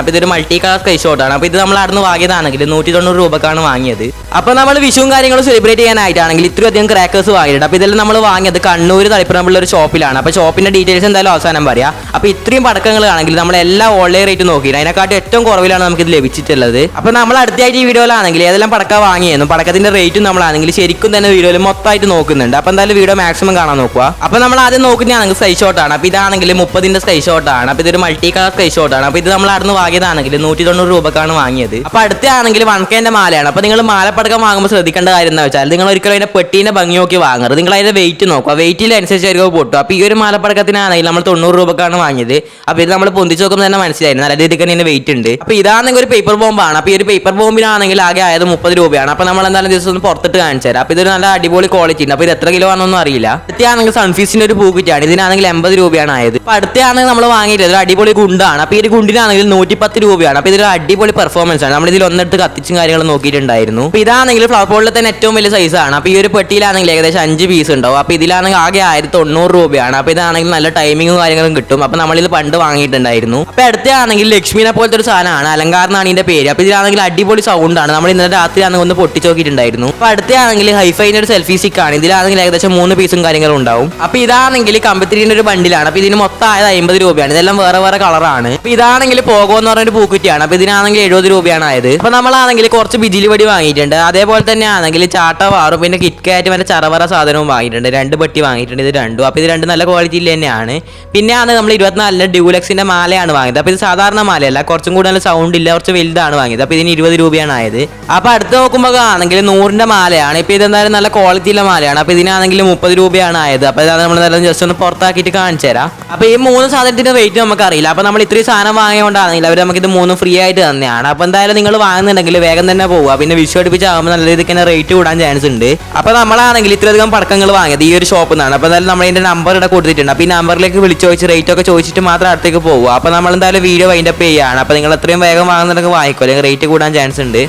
അപ്പൊ ഇതൊരു multi colour sky ഷോട്ടാണ് അപ്പൊ ഇത് നമ്മൾ അവിടുന്ന് വാങ്ങിയതാണെങ്കിൽ നൂറ്റി തൊണ്ണൂറ് രൂപക്കാണ് വാങ്ങിയത്. അപ്പൊ നമ്മൾ വിഷുവും കാര്യങ്ങളും സെലിബ്രേറ്റ് ചെയ്യാനായിട്ടാണെങ്കിൽ ഇത്രയും അധികം ക്രാക്കേഴ്സ് വാങ്ങിയിട്ടുണ്ട്. അപ്പൊ ഇതെല്ലാം നമ്മൾ വാങ്ങിയത് കണ്ണൂർ തളിപ്പറമ്പുള്ള ഒരു ഷോപ്പിലാണ് അപ്പൊ ഷോപ്പിന്റെ ഡീറ്റെയിൽസ് എന്തായാലും അവസാനം പറയാം. അപ്പൊ ഇത്രയും പടക്കങ്ങൾ പടക്കങ്ങളാണെങ്കിൽ നമ്മൾ എല്ലാ ഓൺലൈൻ റേറ്റ് നോക്കി അതിനെക്കാട്ടും ഏറ്റവും കുറവിലാണ് നമുക്ക് ഇത് ലഭിച്ചിട്ടുള്ളത്. അപ്പൊ നമ്മൾ അടുത്തായിട്ട് ഈ വീഡിയോയിലാണെങ്കിൽ ഏതെല്ലാം പടക്കം വാങ്ങിയെന്നും പടക്കത്തിന്റെ റേറ്റും നമ്മളാണെങ്കിൽ ശരിക്കും തന്നെ വീഡിയോയിൽ മൊത്തമായിട്ട് നോക്കുന്നുണ്ട്. അപ്പൊ എന്തായാലും വീഡിയോ മാക്സിമം കാണാൻ നോക്കുക. അപ്പൊ നമ്മൾ ആദ്യം നോക്കുന്നതാണെങ്കിൽ സ്കൈ ഷോട്ടാണ് അപ്പൊ ഇതാണെങ്കിൽ മുപ്പതിന്റെ സ്കൈ ഷോട്ടാണ് അപ്പൊ ഇതൊരു മൾട്ടി കളർ സ്കൈ ഷോട്ടാണ് അപ്പൊ ഇത് നമ്മൾ അവിടുന്ന് വാങ്ങിയതാണെങ്കിൽ നൂറ്റി തൊണ്ണൂറ് രൂപക്കാണ് വാങ്ങിയത്. അപ്പൊ അടുത്താണെങ്കിൽ വൺ കെന്റെ മാലയാണ്. അപ്പൊ നിങ്ങൾ മാലപ്പടക്കം വാങ്ങുമ്പോൾ ശ്രദ്ധിക്കേണ്ട കാര്യം എന്താ വെച്ചാൽ നിങ്ങൾ ഒരിക്കലും അതിന്റെ പെട്ടീന്റെ ഭംഗി നോക്കി വാങ്ങരുത്. നിങ്ങൾ അതിന്റെ വെയിറ്റ് നോക്കുക. വെയിറ്റിൽ അനുസരിച്ചായിരിക്കും പൊട്ടും അപ്പൊ ഈ ഒരു മാലപ്പടക്കത്തിനാണെങ്കിൽ നമ്മൾ തൊണ്ണൂറ് രൂപക്കാണ് വാങ്ങിയത്. അപ്പൊ ഇത് നമ്മൾ പൊന്തിച്ച് നോക്കുമ്പോൾ തന്നെ മനസ്സിലായി. നല്ല രീതിക്ക് തന്നെ വെയിറ്റ് ഉണ്ട്. അപ്പൊ ഇതാണെങ്കിൽ ഒരു പേപ്പർ ബോംബാണ് അപ്പൊ ഈ ഒരു പേപ്പർ ബോംബിനാണെങ്കിൽ ആകെ ആയത് മുപ്പത് രൂപയാണ്. അപ്പൊ നമ്മൾ എന്തായാലും ദിവസം ഒന്ന് പുറത്തിട്ട് കാണിച്ചു തരാം. അപ്പൊ ഇതൊരു നല്ല അടിപൊളി ക്വാളിറ്റി ഉണ്ട്. അപ്പൊ ഇത് എത്ര കിലോ ആണെന്നൊന്നും അറിയില്ല. അടുത്താണെങ്കിൽ സൺഫീസിന്റെ ഒരു പൂക്കിറ്റാണ്. ഇതിനാണെങ്കിൽ എൺപത് രൂപയാണ് ആയത്. അപ്പൊ അടുത്താണെങ്കിൽ നമ്മൾ വാങ്ങിയിട്ടുള്ളത് ഒരു അടിപൊളി ഗുണ്ടാണ്. അപ്പൊ ഈ ഒരു ഗുണ്ടിനാണെങ്കിൽ നൂറ്റിപ്പത്ത് രൂപയാണ്. അപ്പൊ ഇതൊരു അടിപൊളി പെർഫോമൻസ് ആണ്. നമ്മൾ ഇതിൽ ഒന്നെടുത്ത് കത്തിച്ചും കാര്യങ്ങളും നോക്കിയിട്ടുണ്ടായിരുന്നു. അപ്പൊ ഇതാണെങ്കിൽ ഫ്ലവർ പോളിൽ തന്നെ ഏറ്റവും വലിയ സൈസ് ആണ്. അപ്പൊ ഈ ഒരു പെട്ടിയിലാണെങ്കിൽ ഏകദേശം അഞ്ച് പീസ് ഉണ്ടാവും. അപ്പൊ ഇതിലാണെങ്കിൽ ആകെ ആയിരത്തി തൊണ്ണൂറ് രൂപയാണ്. അപ്പൊ ഇതാണെങ്കിൽ നല്ല ടൈമിങ്ങും കാര്യങ്ങളും കിട്ടും. അപ്പൊ നമ്മളിത് പണ്ട് വാങ്ങിയിട്ടുണ്ടായിരുന്നു. അപ്പൊ അടുത്താണെങ്കിൽ ലക്ഷ്മിനെ പോലത്തെ ഒരു സാധനമാണ്. അലങ്കാരനാണ് ഇതിന്റെ പേര്. അപ്പൊ ഇതിലാണെങ്കിൽ അടിപൊളി സൗണ്ട് ആണ്. നമ്മൾ ഇന്നലെ രാത്രി ആണെങ്കിൽ ഒന്ന് പൊട്ടിച്ച് നോക്കിയിട്ടുണ്ടായിരുന്നു അപ്പൊ അടുത്താണെങ്കിൽ ഹൈഫൈന്റെ ഒരു സെൽഫി സ്റ്റിക്കാണ് ഇതിലാണെങ്കിൽ ഏകദേശം മൂന്ന് പീസും കാര്യങ്ങളും ഉണ്ടാവും. അപ്പൊ ഇതാണെങ്കിൽ കമ്പത്തിരിന്റെ ഒരു ബണ്ടിലാണ് അപ്പൊ ഇതിന് മൊത്തം ആയത് അമ്പത് രൂപയാണ്. ഇതെല്ലാം വേറെ വേറെ കളറാണ് അപ്പൊ ഇതാണെങ്കിൽ പോകോ എന്ന് പറഞ്ഞ ഒരു പൂക്കുറ്റിയാണ്. അപ്പൊ ഇതിനാണെങ്കിൽ എഴുപത് രൂപയാണ് ആയത്. അപ്പൊ നമ്മളാണെങ്കിൽ കുറച്ച് ബിജിലി വടി വാങ്ങിയിട്ടുണ്ട്. അതേപോലെ തന്നെ ആണെങ്കിൽ ചാട്ട വാറും പിന്നെ കിറ്റ്കാറ്റ് മറ്റേ ചറവറ സാധനവും വാങ്ങിയിട്ടുണ്ട്. രണ്ട് പെട്ടി വാങ്ങിയിട്ടുണ്ട്. ഇത് രണ്ടും. അപ്പൊ ഇത് രണ്ട് നല്ല ക്വാളിറ്റിയിൽ തന്നെയാണ്. പിന്നെയാണ് നമ്മൾ ഇരുപത്തിനാലിന് ഡ്യൂലക്സിന്റെ മാലയാണ് വാങ്ങിയത്. അപ്പൊ ഇത് സാധാരണ മാലയല്ല. കുറച്ചും കൂടെ നല്ല സൗണ്ട് ഇല്ല കുറച്ച് വലുതാണ് വാങ്ങിയത്. അപ്പൊ ഇതിന് ഇരുപത് രൂപയാണ് ആയത്. അപ്പൊ അടുത്ത് നോക്കുമ്പോൾ ആണെങ്കിൽ നൂറിന്റെ മാലയാണ്. ഇപ്പൊ ഇതെന്തായാലും നല്ല ക്വാളിറ്റിയുള്ള മാലയാണ്. അപ്പൊ ഇതിനാണെങ്കിൽ മുപ്പത് രൂപയാണ് ആയത്. അപ്പൊ ഇതാണ് നമ്മൾ നല്ല ജസ്റ്റ് ഒന്ന് പുറത്താക്കിയിട്ട് കാണിച്ചു തരാം അപ്പൊ ഈ മൂന്ന് സാധനത്തിന്റെ റേറ്റ് നമുക്ക് അറിയില്ല അപ്പൊ നമ്മൾ ഇത്രയും സാധനം വാങ്ങിയോണ്ടാണെങ്കിൽ അവർ നമുക്ക് ഇത് മൂന്നും ഫ്രീ ആയിട്ട് തന്നെയാണ്. അപ്പൊ എന്തായാലും നിങ്ങൾ വാങ്ങുന്നുണ്ടെങ്കിൽ വേഗം തന്നെ പോവുക. പിന്നെ വിഷു അടുപ്പിച്ചാകുമ്പോൾ നല്ല രീതിക്ക് തന്നെ റേറ്റ് കൂടാൻ ചാൻസ് ഉണ്ട്. അപ്പൊ നമ്മളാണെങ്കിൽ ഇത്രയധികം പടക്കങ്ങൾ വാങ്ങിയത് ഈ ഒരു ഷോപ്പിൽ നിന്നാണ് അപ്പൊ എന്തായാലും നമ്മൾ നമ്പർ ഇവിടെ കൊടുത്തിട്ടുണ്ട്. അപ്പൊ ഈ നമ്പറിലേക്ക് വിളിച്ച് ചോദിച്ച് റേറ്റ് ഒക്കെ ചോദിച്ചിട്ട് മാത്രം അടുത്തേക്ക് പോകുക അപ്പൊ നമ്മൾ എന്തായാലും വീഡിയോ വൈൻഡപ്പ് ചെയ്യുകയാണ് അപ്പൊ നിങ്ങൾ എത്രയും വേഗം വാങ്ങുന്നുണ്ടെങ്കിൽ വാങ്ങിക്കോ. അല്ലെങ്കിൽ റേറ്റ് കൂടാൻ ചാൻസ് ഉണ്ട്.